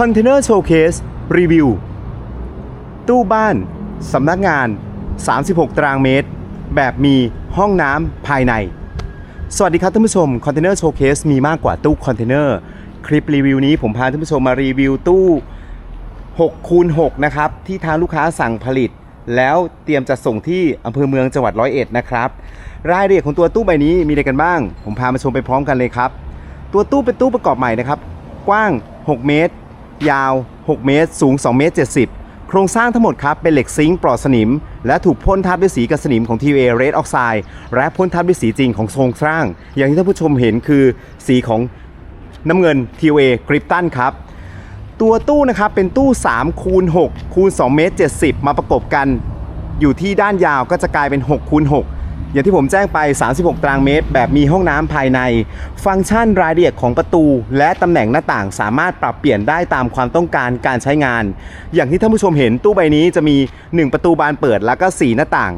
Container Showcase รีวิว ตู้บ้าน สำนักงาน 36 ตารางเมตร แบบมีห้องน้ำภายใน สวัสดีครับท่านผู้ชม Container Showcase มีมากกว่าตู้คอนเทนเนอร์ คลิปรีวิวนี้ผมพาท่านผู้ชมมารีวิวตู้6คูณ6นะครับ ที่ทางลูกค้าสั่งผลิต แล้วเตรียมจะส่งที่อำเภอเมืองจังหวัดร้อยเอ็ดนะครับ รายละเอียดของตัวตู้ใบนี้มีอะไรกันบ้าง ผมพามาชมไปพร้อมกันเลยครับ ตัวตู้เป็นตู้ประกอบใหม่นะครับ กว้าง 6 เมตร ยาว 6 เมตร สูง 2 เมตร 70 โครงสร้างทั้งหมดครับเป็นเหล็กซิงค์ปลอดสนิม และถูกพ่นทับด้วยสีกันสนิมของ TVA Red Oxide และพ่นทับด้วยสีจริงของโครงสร้าง อย่างที่ท่านผู้ชมเห็นคือสีของน้ำเงิน TVA Krypton ครับตัวตู้นะครับเป็นตู้3คูณ6คูณ2เมตร70 มาประกบกัน อยู่ที่ด้านยาวก็จะกลายเป็น6คูณ6 อย่างที่ผมแจ้งไป 36 ตารางเมตร แบบมีห้องน้ำภายใน ฟังก์ชันรายละเอียดของประตู และตำแหน่งหน้าต่างสามารถปรับเปลี่ยนได้ตามความต้องการการใช้งาน อย่างที่ท่านผู้ชมเห็นตู้ใบนี้จะมี 1 ประตูบานเปิด แล้วก็ 4 หน้าต่าง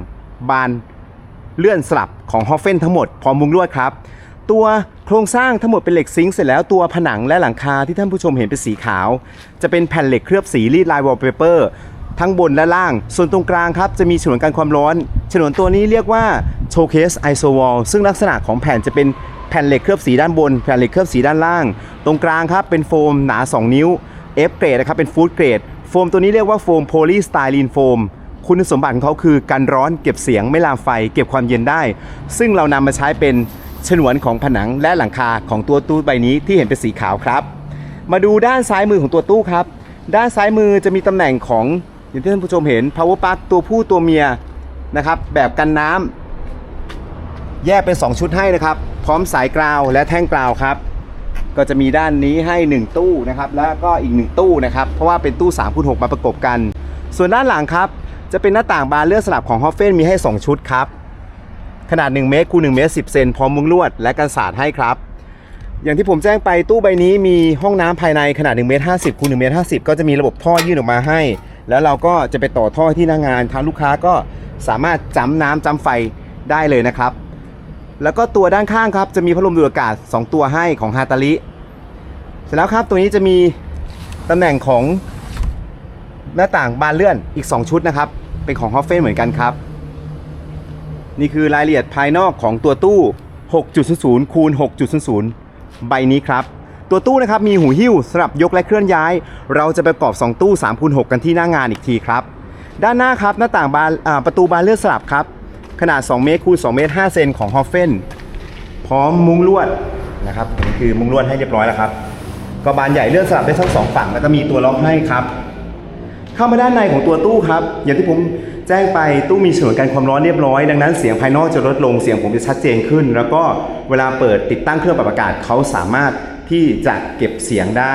บานเลื่อนสลับของฮอฟเฟนทั้งหมดพร้อมมุงลวดครับ ตัวโครงสร้างทั้งหมดเป็นเหล็กซิงค์เสร็จแล้วตัวผนังและหลังคาที่ท่านผู้ชมเห็นเป็นสีขาว จะเป็นแผ่นเหล็กเคลือบสีรีดลายวอลเปเปอร์ ทั้งบนและล่าง ส่วนตรงกลางครับจะมีฉนวนกันความร้อน ฉนวนตัวนี้เรียกว่าโช c เคสไอโซวอลซึ่งลักษณะของแผ่นจะเป็นแผ่นเหล็กเคลือบสีด้านบน แผ่นเหล็กเคลือบสีด้านล่าง ตรงกลางครับเป็นโฟมหนา 2 นิ้ว F เกรดนะครับเป็นฟู้ดเกรด โฟมตัวนี้เรียกว่าโฟมโพลีสไตรีนโฟมคุณสมบัติของเขาคือกันร้อนเก็บเสียงไม่ลามไฟ เก็บความเย็นได้ ซึ่งเรานำมาใช้เป็นฉนวนของผนังและหลังคาของตัวตู้ใบนี้ที่เห็นเป็นสีขาวครับ มาดูด้านซ้ายมือของตัวตู้ครับ ด้านซ้ายมือจะมีตำแหน่งของ อย่างที่ท่านผู้ชมเห็น power plug ตัวผู้ตัวเมียนะครับ แบบกันน้ำแยกเป็น 2 ชุดให้นะครับ พร้อมสายกราวและแท่งกราวครับ ก็จะมีด้านนี้ให้ 1 ตู้นะครับ แล้วก็อีก 1 ตู้นะครับ เพราะว่าเป็นตู้3คูณ6มาประกบกัน ส่วนด้านหลังครับ จะเป็นหน้าต่างบานเลื่อนสลับของฮอฟเฟนมีให้ 2 ชุดครับ ขนาด 1 เมตรคูณ1เมตร10 เซนพร้อมมุ้งลวดและกันสาดให้ครับอย่างที่ผมแจ้งไปตู้ใบนี้มีห้องน้ำภายในขนาด1เมตร50คูณ1เมตร50ก็จะมีระบบท่อยื่นออกมาให้ แล้วเราก็จะไปต่อท่อที่หน้างงานทางลูกค้าก็สามารถจำน้ำจำไฟได้เลยนะครับ แล้วก็ตัวด้านข้างครับจะมีพัดลมดูดอากาศ 2 ตัวให้ของฮาตาลิเสร็จแล้วครับตัวนี้จะมีตำแหน่งของหน้าต่างบานเลื่อนอีก 2 ชุดนะครับ เป็นของฮอฟเฟนเหมือนกันครับ นี่คือรายละเอียดภายนอกของตัวตู้ 6.00คูณ6.00 ใบนี้ครับ ตัวตู้นะครับมีหูหิ้วสำหรับยกและเคลื่อนย้าย เราจะไปประกอบ 2 ตู้3คูณ6กันที่หน้างานอีกทีครับ ด้านหน้าครับหน้าต่างบานประตูบานเลื่อนสลับครับ ขนาด 2 เมตรคูณ2เมตร5เซนของฮอฟเฟนพร้อมมุ้งลวดนะครับนี่คือมุ้งลวดให้เรียบร้อยแล้วครับ ก็บานใหญ่เลื่อนสลับได้ทั้งสองฝั่งแล้วก็มีตัวล็อกให้ครับ เข้ามาด้านในของตัวตู้ครับ อย่างที่ผมแจ้งไปตู้มีฉนวนกันความร้อนเรียบร้อย ดังนั้นเสียงภายนอกจะลดลงเสียงผมจะชัดเจนขึ้น แล้วก็เวลาเปิดติดตั้งเครื่องปรับอากาศเขาสามารถ ที่จะเก็บเสียงได้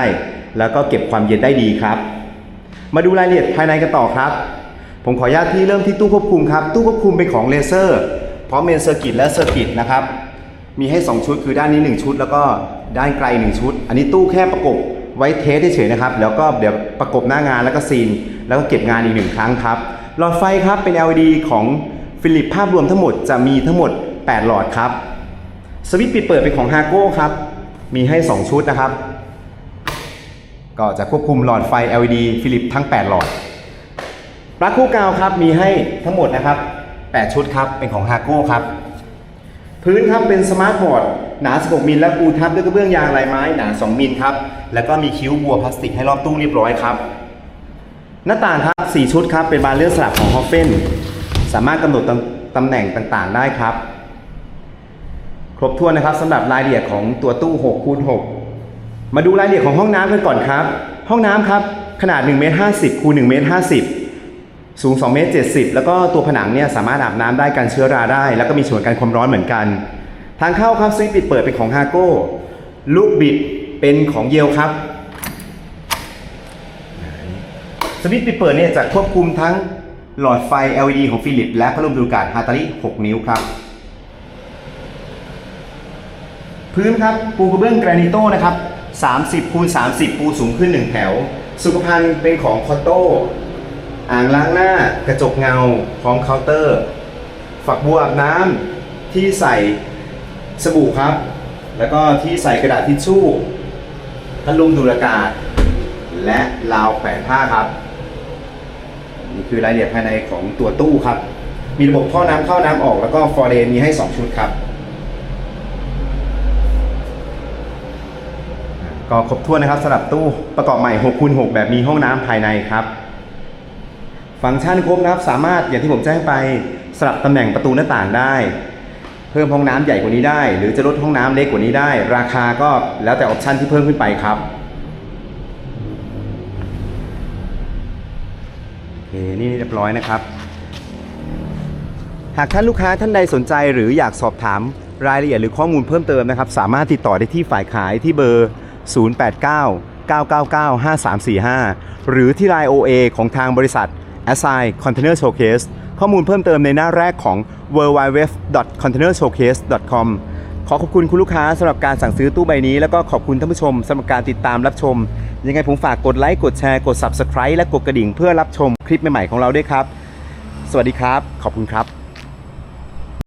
แล้วก็เก็บความเย็นได้ดีครับ มาดูรายละเอียดภายในกันต่อครับ ผมขออนุญาตที่เริ่มที่ตู้ควบคุมครับตู้ควบคุมเป็นของเลเซอร์พร้อมเมนเซอร์กิตและเซอร์กิตนะครับมีให้ 2 ชุดคือด้านนี้ 1 ชุด แล้วก็ด้านไกล 1 ชุด อันนี้ตู้แค่ประกบไว้เทสเฉยๆนะครับ แล้วก็เดี๋ยวประกบหน้างานแล้วก็ซีน แล้วก็เก็บงานอีกหนึ่งครั้งครับ หลอดไฟครับเป็น LED ของฟิลิปภาพรวมทั้งหมดจะมีทั้งหมด 8 หลอดครับ สวิตช์ปิดเปิดเป็นของฮาโก้ครับ มีให้ 2 ชุดนะครับ ก็จะควบคุมหลอดไฟ LED ฟิลิปทั้ง 8 หลอดปลั๊กคู่กาวครับมีให้ทั้งหมดนะครับ 8 ชุดครับ เป็นของฮาโก้ครับ พื้นครับเป็นสมาร์ทบอร์ดหนา 16 มิลและปูทับด้วยกระเบื้องยางลายไม้หนา 2 มิลครับ แล้วก็มีคิ้วบัวพลาสติกให้รอบตู้เรียบร้อยครับ หน้าต่างครับ 4 ชุดครับ เป็นบานเลื่อนสลับของฮอฟเฟน สามารถกำหนดตำตำแหน่งต่างๆ ได้ครับ ครบถ้วนนะครับสำหรับรายละเอียดของตัวตู้6คูณ6มาดูรายละเอียดของห้องน้ำกันก่อนครับ ห้องน้ำครับขนาด1เมตร50คูณ1เมตร50 สูง2เมตร70 แล้วก็ตัวผนังเนี่ยสามารถอาบน้ำได้กันเชื้อราได้ แล้วก็มีส่วนกันความร้อนเหมือนกัน ทางเข้าครับสวิตช์ปิดเปิดเป็นของฮาโก้ลูกบิดเป็นของเยลครับสวิตช์ปิดเปิดเนี่ยจะควบคุมทั้งหลอดไฟ LED ของฟิลิป และพัดลมดูดอากาศฮาตาริ 6 นิ้วครับ พื้นครับปูกระเบื้องแกรนิโต้นะครับ30คูณ30 ปูสูงขึ้น 1 แถว สุขภัณฑ์เป็นของคอตโต้อ่างล้างหน้ากระจกเงา พร้อมเคาน์เตอร์ ฝักบัวอาบน้ำที่ใส่สบู่ครับ แล้วก็ที่ใส่กระดาษทิชชู่พัดลมดูดอากาศ และราวแขวนผ้าครับ นี่คือรายละเอียดภายในของตัวตู้ครับ มีระบบท่อน้ำเข้าน้ำออกแล้วก็ฟอร์เรนมีให้ 2 ชุดครับ ก็ครบถ้วนนะครับสำหรับตู้ประกอบใหม่6คูณ6แบบมีห้องน้ำภายในครับ ฟังก์ชันครบนะครับสามารถอย่างที่ผมแจ้งไปสลับตำแหน่งประตูหน้าต่างได้ เพิ่มห้องน้ำใหญ่กว่านี้ได้ หรือจะลดห้องน้ำเล็กกว่านี้ได้ ราคาก็แล้วแต่ออปชันที่เพิ่มขึ้นไปครับโอเคนี่เรียบร้อยนะครับ หากท่านลูกค้าท่านใดสนใจหรืออยากสอบถามรายละเอียดหรือข้อมูลเพิ่มเติมนะครับ สามารถติดต่อได้ที่ฝ่ายขายที่เบอร์ 089 999 5345 หรือที่ไลน์ OA ของทางบริษัท Assign Container Showcase ข้อมูลเพิ่มเติมในหน้าแรกของ www.containershowcase.com ขอขอบคุณคุณลูกค้าสำหรับการสั่งซื้อตู้ใบนี้ แล้วก็ขอบคุณท่านผู้ชมสำหรับการติดตามรับชม ยังไงผมฝากกดไลค์กดแชร์กด Subscribe และกดกระดิ่งเพื่อรับชมคลิปใหม่ๆของเราด้วยครับ สวัสดีครับ ขอบคุณครับ